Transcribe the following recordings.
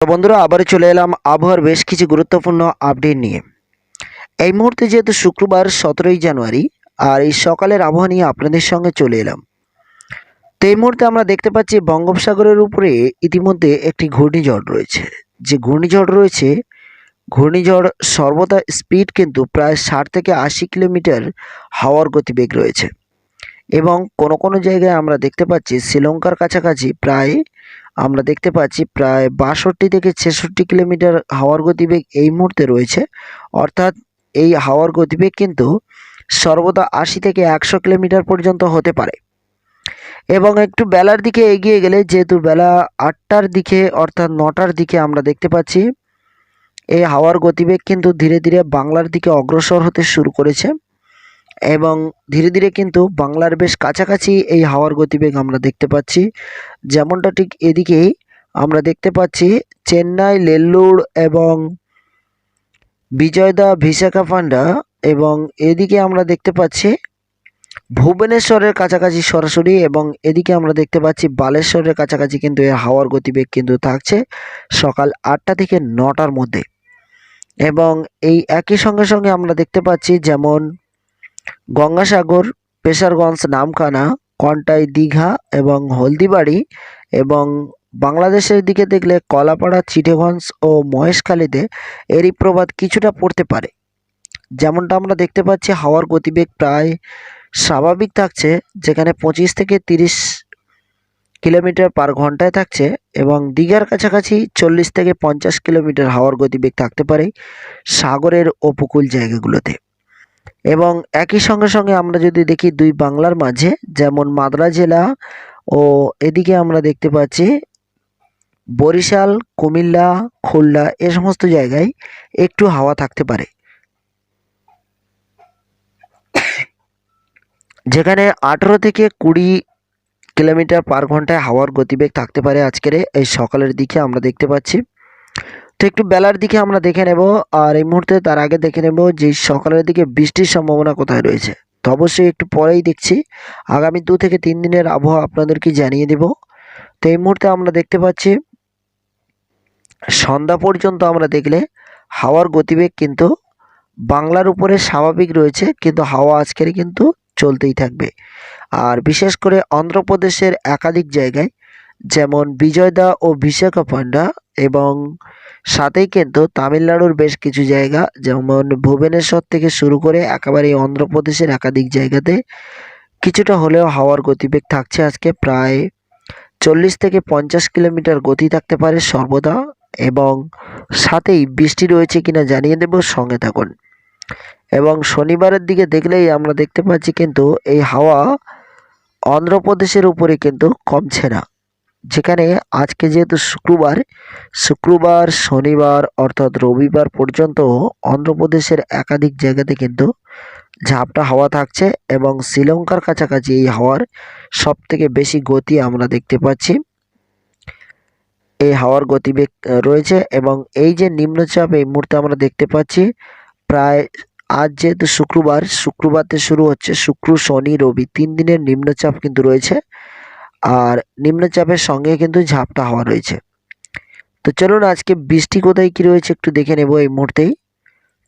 তো বন্ধুরা আবার চলে এলাম আবহাওয়ার বেশ কিছু গুরুত্বপূর্ণ আপডেট নিয়ে। এই মুহূর্তে যেহেতু শুক্রবার সতেরোই জানুয়ারি, আর এই সকালের আবহাওয়া নিয়ে আপনাদের সঙ্গে চলে এলাম। তো এই মুহূর্তে আমরা দেখতে পাচ্ছি বঙ্গোপসাগরের উপরে ইতিমধ্যে একটি ঘূর্ণিঝড় রয়েছে। যে ঘূর্ণিঝড় রয়েছে, ঘূর্ণিঝড় সর্বদা স্পিড কিন্তু প্রায় ষাট থেকে আশি কিলোমিটার হাওয়ার গতিবেগ রয়েছে। এবং কোনো কোনো জায়গায় আমরা দেখতে পাচ্ছি, শ্রীলঙ্কার কাছাকাছি প্রায় আমরা দেখতে পাচ্ছি প্রায় বাষট্টি থেকে ছেষট্টি কিলোমিটার হাওয়ার গতিবেগ এই মুহূর্তে রয়েছে। অর্থাৎ এই হাওয়ার গতিবেগ কিন্তু সর্বদা আশি থেকে একশো কিলোমিটার পর্যন্ত হতে পারে। এবং একটু বেলার দিকে এগিয়ে গেলে যেহেতু বেলা আটটার দিকে অর্থাৎ নটার দিকে আমরা দেখতে পাচ্ছি, এই হাওয়ার গতিবেগ কিন্তু ধীরে ধীরে বাংলার দিকে অগ্রসর হতে শুরু করেছে। এবং ধীরে ধীরে কিন্তু বাংলার বেশ কাছাকাছি এই হাওয়ার গতিবেগ আমরা দেখতে পাচ্ছি। যেমনটা ঠিক এদিকেই আমরা দেখতে পাচ্ছি চেন্নাই নেল্লুর এবং বিজয়দা বিশাখাপান্ডা এবং এদিকে আমরা দেখতে পাচ্ছি ভুবনেশ্বরের কাছাকাছি সরাসরি এবং এদিকে আমরা দেখতে পাচ্ছি বালেশ্বরের কাছাকাছি কিন্তু এর হাওয়ার গতিবেগ কিন্তু থাকছে সকাল আটটা থেকে নটার মধ্যে। এবং এই একই সঙ্গে সঙ্গে আমরা দেখতে পাচ্ছি যেমন গঙ্গাসাগর, পেশারগঞ্জ, নামখানা, কন্টাই, দীঘা এবং হলদিবাড়ি এবং বাংলাদেশের দিকে দেখলে কলাপাড়া, চিটেগঞ্জ ও মহেশখালীতে এরই প্রবাদ কিছুটা পড়তে পারে। যেমনটা আমরা দেখতে পাচ্ছি, হাওয়ার গতিবেগ প্রায় স্বাভাবিক থাকছে, যেখানে পঁচিশ থেকে তিরিশ কিলোমিটার পার ঘন্টায় থাকছে এবং দীঘার কাছাকাছি চল্লিশ থেকে পঞ্চাশ কিলোমিটার হাওয়ার গতিবেগ থাকতে পারে সাগরের উপকূল জায়গাগুলোতে। এবং একই সঙ্গে সঙ্গে আমরা যদি দেখি দুই বাংলার মাঝে, যেমন মাদ্রা জেলা ও এদিকে আমরা দেখতে পাচ্ছি বরিশাল, কুমিল্লা, খুলনা এ সমস্ত জায়গায় একটু হাওয়া থাকতে পারে। যেখানে আঠেরো থেকে কুড়ি কিলোমিটার পার ঘন্টায় হাওয়ার গতিবেগ থাকতে পারে আজকের এই সকালের দিকে আমরা দেখতে পাচ্ছি। তো একটু বেলার দিকে আমরা দেখে নেব, আর এই মুহূর্তে তার আগে দেখে নেব যে সকালের দিকে বৃষ্টির সম্ভাবনা কোথায় রয়েছে। তো অবশ্যই একটু পরেই দেখছি। আগামী দু থেকে তিন দিনের আবহাওয়া আপনাদেরকে জানিয়ে দেব। তো এই মুহূর্তে আমরা দেখতে পাচ্ছি, সন্ধ্যা পর্যন্ত আমরা দেখলে হাওয়ার গতিবেগ কিন্তু বাংলার উপরে স্বাভাবিক রয়েছে, কিন্তু হাওয়া আজকের কিন্তু চলতেই থাকবে। আর বিশেষ করে অন্ধ্রপ্রদেশের একাধিক জায়গায়, যেমন বিজয়দা ও বিশাখাপান্ডা এবং সাথেই কিন্তু তামিলনাড়ুর বেশ কিছু জায়গা, যেমন ভুবনেশ্বর থেকে শুরু করে একেবারে অন্ধ্রপ্রদেশের একাধিক জায়গাতে কিছুটা হলেও হাওয়ার গতিবেগ থাকছে আজকে প্রায় চল্লিশ থেকে পঞ্চাশ কিলোমিটার গতি থাকতে পারে সর্বদা এবং সাথেই বৃষ্টি রয়েছে কিনা জানিয়ে দেব, সঙ্গে থাকুন। এবং শনিবারের দিকে দেখলেই আমরা দেখতে পাচ্ছি কিন্তু এই হাওয়া অন্ধ্রপ্রদেশের উপরে কিন্তু কমছে না। যেখানে আজকে যেহেতু শুক্রবার শুক্রবার, শনিবার অর্থাৎ রবিবার পর্যন্ত অন্ধ্রপ্রদেশের একাধিক জায়গাতে কিন্তু ঝাপটা হাওয়া থাকছে এবং শ্রীলঙ্কার কাছাকাছি এই হাওয়ার সব থেকে বেশি গতি আমরা দেখতে পাচ্ছি। এই হাওয়ার গতিবেগ রয়েছে এবং এই যে নিম্নচাপ এই মুহূর্তে আমরা দেখতে পাচ্ছি, প্রায় আজ যেহেতু শুক্রবার, শুক্রবারতে শুরু হচ্ছে শুক্র, শনি, রবি, তিন দিনের নিম্নচাপ কিন্তু রয়েছে। আর নিম্নচাপের সঙ্গে কিন্তু ঝাপটা হওয়া রয়েছে। তো চলুন আজকে বৃষ্টি কোথায় কী রয়েছে একটু দেখে নেব এই মুহূর্তেই।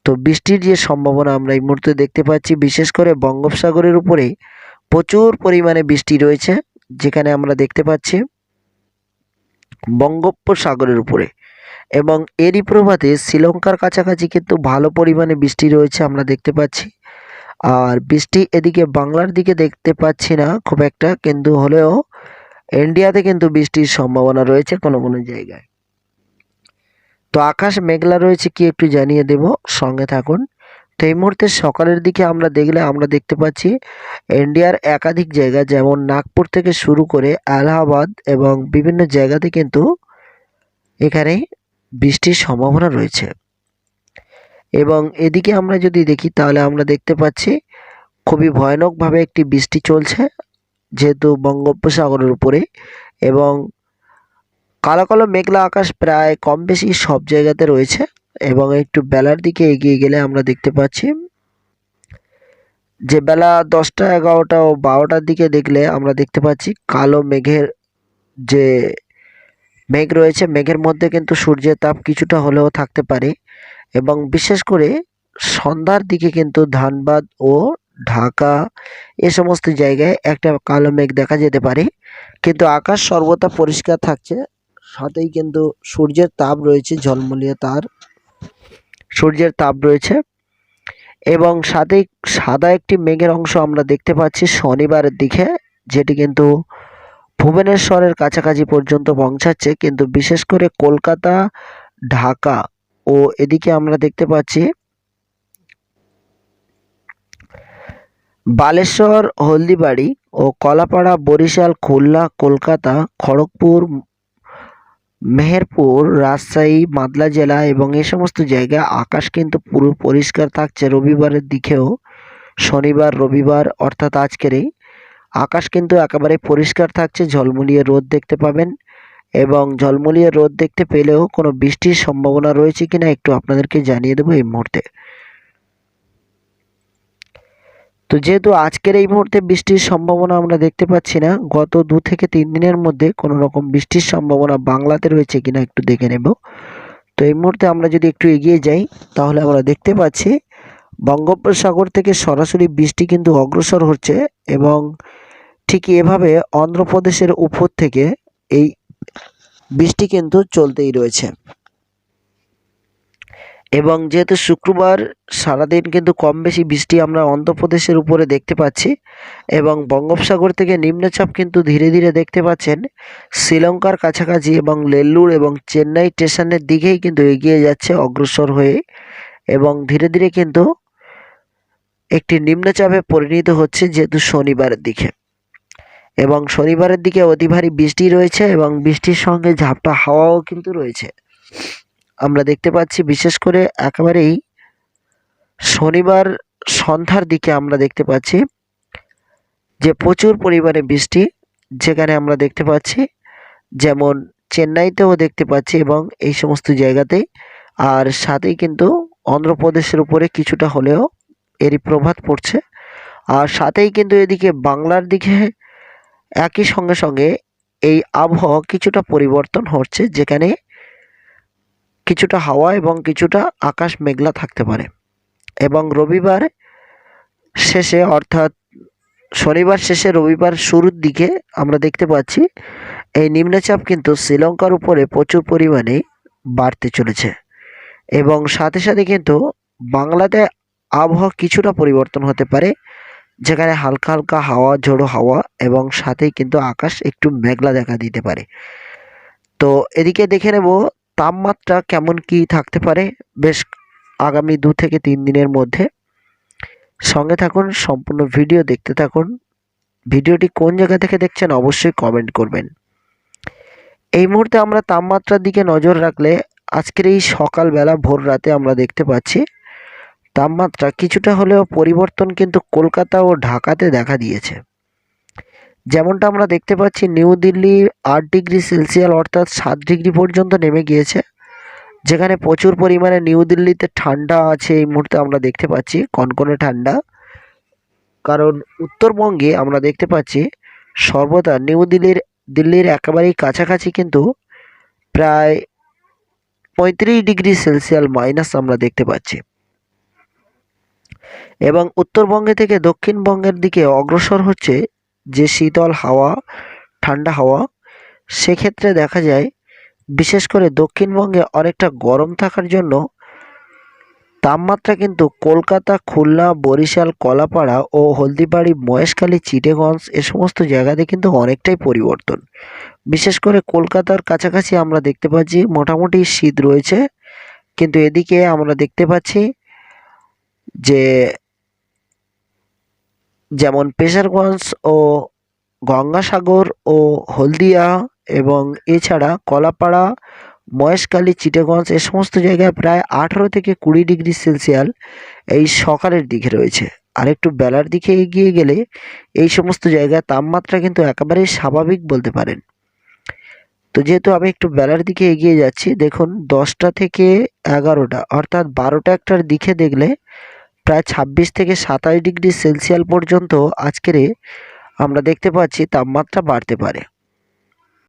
তো বৃষ্টির যে সম্ভাবনা আমরা এই মুহূর্তে দেখতে পাচ্ছি, বিশেষ করে বঙ্গোপসাগরের উপরে প্রচুর পরিমাণে বৃষ্টি রয়েছে, যেখানে আমরা দেখতে পাচ্ছি বঙ্গোপসাগরের উপরে। এবং এরই প্রভাতে শ্রীলঙ্কার কাছাকাছি কিন্তু ভালো পরিমাণে বৃষ্টি রয়েছে আমরা দেখতে পাচ্ছি। আর বৃষ্টি এদিকে বাংলার দিকে দেখতে পাচ্ছি না খুব একটা, কিন্তু হলেও ইন্ডিয়াতে কিন্তু বৃষ্টির সম্ভাবনা রয়েছে কোনো কোনো জায়গায়। তো আকাশ মেঘলা রয়েছে কি একটু জানিয়ে দেব, সঙ্গে থাকুন। তো এই মুহূর্তে সকালের দিকে আমরা দেখলে আমরা দেখতে পাচ্ছি ইন্ডিয়ার একাধিক জায়গা যেমন নাগপুর থেকে শুরু করে এলাহাবাদ এবং বিভিন্ন জায়গাতে কিন্তু এখানে বৃষ্টির সম্ভাবনা রয়েছে। এবং এদিকে আমরা যদি দেখি তাহলে আমরা দেখতে পাচ্ছি, খুবই ভয়ানকভাবে একটি বৃষ্টি চলছে। যেহেতু বঙ্গোপসাগরের উপরে এবং কালো কালো মেঘলা আকাশ প্রায় কম বেশি সব জায়গাতে রয়েছে এবং একটু বেলার দিকে এগিয়ে গেলে আমরা দেখতে পাচ্ছি যে বেলা দশটা, এগারোটা ও বারোটার দিকে দেখলে আমরা দেখতে পাচ্ছি কালো মেঘের যে মেঘ রয়েছে, মেঘের মধ্যে কিন্তু সূর্যের তাপ কিছুটা হলেও থাকতে পারে এবং বিশেষ করে সন্ধ্যার দিকে কিন্তু ধানবাদ ও ঢাকা, এ সমস্ত জায়গায় একটা কালো মেঘ দেখা যেতে পারে। কিন্তু আকাশ সর্বদা পরিষ্কার থাকছে, সাথেই কিন্তু সূর্যের তাপ রয়েছে, ঝলমলিয়ে তার। সূর্যের তাপ রয়েছে এবং সাথেই সাদা একটি মেঘের অংশ আমরা দেখতে পাচ্ছি শনিবারের দিকে, যেটি কিন্তু ভুবনেশ্বরের কাছাকাছি পর্যন্ত পৌঁছাচ্ছে। কিন্তু বিশেষ করে কলকাতা, ঢাকা ও এদিকে আমরা দেখতে পাচ্ছি বালেশ্বর, হলদিবাড়ি ও কলাপাড়া, বরিশাল, খুলনা, কলকাতা, খড়গপুর, মেহেরপুর, রাজশাহী, মাদলা জেলা এবং এ সমস্ত জায়গায় আকাশ কিন্তু পুরো পরিষ্কার থাকছে। রবিবারের দিকেও শনিবার, রবিবার অর্থাৎ আজকেরই আকাশ কিন্তু একেবারে পরিষ্কার থাকছে। ঝলমলিয়ে রোদ দেখতে পাবেন এবং ঝলমলিয়ে রোদ দেখতে পেলেও কোনো বৃষ্টির সম্ভাবনা রয়েছে কিনা একটু আপনাদেরকে জানিয়ে দেবো এই মুহূর্তে। তো যেহেতু আজকের এই মুহূর্তে বৃষ্টির সম্ভাবনা আমরা দেখতে পাচ্ছি না, গত দু থেকে তিন দিনের মধ্যে কোনো রকম বৃষ্টির সম্ভাবনা বাংলাতে রয়েছে কিনা একটু দেখে নেব। তো এই মুহূর্তে আমরা যদি একটু এগিয়ে যাই, তাহলে আমরা দেখতে পাচ্ছি বঙ্গোপসাগর থেকে সরাসরি বৃষ্টি কিন্তু অগ্রসর হচ্ছে এবং ঠিক এভাবে অন্ধ্রপ্রদেশের উপর থেকে এই বৃষ্টি কিন্তু চলতেই রয়েছে। এবং যেহেতু শুক্রবার সারাদিন কিন্তু কম বেশি বৃষ্টি আমরা অন্ধ্রপ্রদেশের উপরে দেখতে পাচ্ছি এবং বঙ্গোপসাগর থেকে নিম্নচাপ কিন্তু ধীরে ধীরে দেখতে পাচ্ছেন। শ্রীলঙ্কার কাছাকাছি এবং লেল্লুর এবং চেন্নাই স্টেশনের দিকেই কিন্তু এগিয়ে যাচ্ছে অগ্রসর হয়ে এবং ধীরে ধীরে কিন্তু একটি নিম্নচাপে পরিণত হচ্ছে যেহেতু শনিবারের দিকে। এবং শনিবারের দিকে অতি ভারী বৃষ্টি রয়েছে এবং বৃষ্টির সঙ্গে ঝাপটা হাওয়াও কিন্তু রয়েছে। আমরা দেখতে পাচ্ছি, বিশেষ করে একেবারেই শনিবার সন্ধ্যার দিকে আমরা দেখতে পাচ্ছি যে প্রচুর পরিমাণে বৃষ্টি, যেখানে আমরা দেখতে পাচ্ছি যেমন চেন্নাইতেও দেখতে পাচ্ছি এবং এই সমস্ত জায়গাতেই আর সাথেই কিন্তু অন্ধ্রপ্রদেশের উপরে কিছুটা হলেও এরই প্রভাব পড়ছে। আর সাথেই কিন্তু এদিকে বাংলার দিকে একই সঙ্গে সঙ্গে এই আবহাওয়া কিছুটা পরিবর্তন হচ্ছে, যেখানে কিছুটা হাওয়া এবং কিছুটা আকাশ মেঘলা থাকতে পারে। এবং রবিবার শেষে অর্থাৎ শনিবার শেষে রবিবার শুরুর দিকে আমরা দেখতে পাচ্ছি, এই নিম্নচাপ কিন্তু শ্রীলঙ্কার উপরে প্রচুর পরিমাণে বাড়তে চলেছে। এবং সাথে সাথে কিন্তু বাংলাতে আবহাওয়া কিছুটা পরিবর্তন হতে পারে, যেখানে হালকা হালকা হাওয়া, ঝোড়ো হাওয়া এবং সাথেই কিন্তু আকাশ একটু মেঘলা দেখা দিতে পারে। তো এদিকে দেখে নেব তাপমাত্রা কেমন কি থাকতে পারে? বেশ আগামী দু থেকে তিন দিনের মধ্যে। সঙ্গে থাকুন, সম্পূর্ণ ভিডিও দেখতে থাকুন। ভিডিওটি কোন জায়গা থেকে দেখছেন অবশ্যই কমেন্ট করবেন। এই মুহূর্তে আমরা তাপমাত্রার দিকে নজর রাখলে আজকের এই সকালবেলা ভোর রাতে আমরা দেখতে পাচ্ছি, তাপমাত্রা কিছুটা হলেও পরিবর্তন কিন্তু কলকাতা ও ঢাকাতে দেখা দিয়েছে। যেমনটা আমরা দেখতে পাচ্ছি, নিউ দিল্লি আট ডিগ্রি সেলসিয়াস, অর্থাৎ সাত ডিগ্রি পর্যন্ত নেমে গিয়েছে, যেখানে প্রচুর পরিমাণে নিউ দিল্লিতে ঠান্ডা আছে এই মুহূর্তে আমরা দেখতে পাচ্ছি, কনকনে ঠান্ডা। কারণ উত্তরবঙ্গে আমরা দেখতে পাচ্ছি, সর্বদা নিউ দিল্লির দিল্লির একেবারেই কাছাকাছি কিন্তু প্রায় পঁয়ত্রিশ ডিগ্রি সেলসিয়াস মাইনাস আমরা দেখতে পাচ্ছি। এবং উত্তরবঙ্গে থেকে দক্ষিণবঙ্গের দিকে অগ্রসর হচ্ছে যে শীতল হাওয়া, ঠান্ডা হাওয়া, সেক্ষেত্রে দেখা যায়, বিশেষ করে দক্ষিণবঙ্গে অনেকটা গরম থাকার জন্য তাপমাত্রা কিন্তু কলকাতা, খুলনা, বরিশাল, কলাপাড়া ও হলদিবাড়ি, মহেশখালী চিটেগঞ্জ এ সমস্ত জায়গাতে কিন্তু অনেকটাই পরিবর্তন। বিশেষ করে কলকাতার কাছাকাছি আমরা দেখতে পাচ্ছি মোটামুটি শীত রয়েছে, কিন্তু এদিকে আমরা দেখতে পাচ্ছি যে যেমন পেশারগঞ্জ ও গঙ্গাসাগর ও হলদিয়া এবং এছাড়া কলাপাড়া, মহেশখালী, চিটাগঞ্জ এ সমস্ত জায়গায় প্রায় আঠারো থেকে কুড়ি ডিগ্রি সেলসিয়াল এই সকালের দিকে রয়েছে। আর একটু বেলার দিকে এগিয়ে গেলে এই সমস্ত জায়গায় তাপমাত্রা কিন্তু একেবারেই স্বাভাবিক বলতে পারেন। তো যেহেতু আমি একটু বেলার দিকে এগিয়ে যাচ্ছি, দেখুন দশটা থেকে এগারোটা অর্থাৎ বারোটা একটার দিকে দেখলে প্রায় ছাব্বিশ থেকে সাতাশ ডিগ্রি সেলসিয়াল পর্যন্ত আজকের আমরা দেখতে পাচ্ছি তাপমাত্রা বাড়তে পারে।